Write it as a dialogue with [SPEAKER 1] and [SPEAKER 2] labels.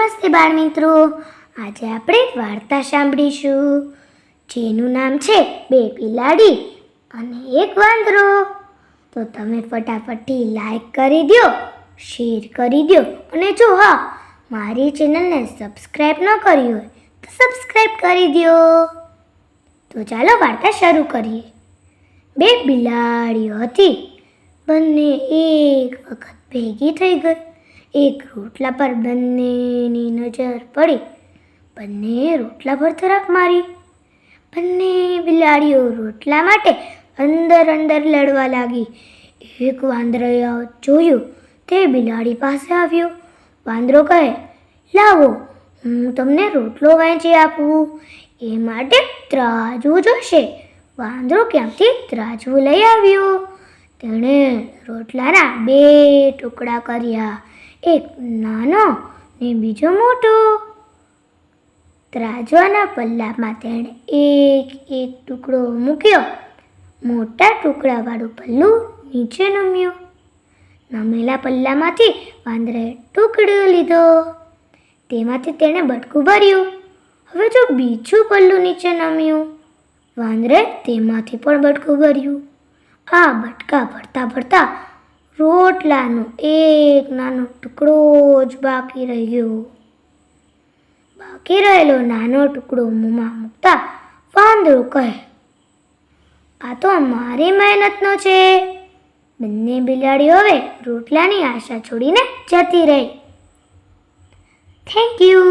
[SPEAKER 1] નમસ્તે બાળ મિત્રો. આજે આપણે વાર્તા સાંભળીશું. જેનું નામ છે બે બિલાડી અને એક વાંદરો. તો તમે ફટાફટથી લાઈક કરી દો શેર કરી દો અને જો હા, મારી ચેનલને સબસ્ક્રાઈબ ન કરી હોય, તો સબસ્ક્રાઈબ કરી દો. તો ચાલો વાર્તા શરૂ કરીએ. બે બિલાડીઓ હતી. બંને એક વખત ભેગી થઈ ગઈ. એક રોટલા પર બંનેની નજર પડી. બંને રોટલા પર તરફ મારી. બંને બિલાડીઓ રોટલા માટે અંદર અંદર લડવા લાગી. એક વાંદરાએ જોયું, તે બિલાડી પાસે આવ્યો. વાંદરો કહે, લાવો, હું તમને રોટલો વહેંચી આપું. એ માટે ત્રાજવું જોશે. વાંદરો ક્યાંથી ત્રાજવું લઈ આવ્યો? તેણે રોટલાના બે ટુકડા કર્યા. એક નાનો ને બીજો મોટો. ત્રાજવાના પલ્લામાં તેણે એક એક ટુકડો મૂક્યો. મોટા ટુકડાવાળું પલ્લું નીચે નમ્યું. નમેલા પલ્લામાંથી વાંદરે ટુકડો લીધો. તેમાંથી તેણે બટકું ભર્યું. હવે જો બીજું પલ્લું નીચે નમ્યું. વાંદરે તેમાંથી પણ બટકું ભર્યું. આ બટકા ભરતા ભરતા રોટલાનો એક નાનો ટુકડો જ બાકી રહ્યો. બાકી રહેલો નાનો ટુકડો મોંમાં મૂકતા વાંદરો કહે, આ તો મારી મહેનતનો છે. બંને બિલાડીઓ હવે રોટલાની આશા છોડીને જતી રહી. Thank you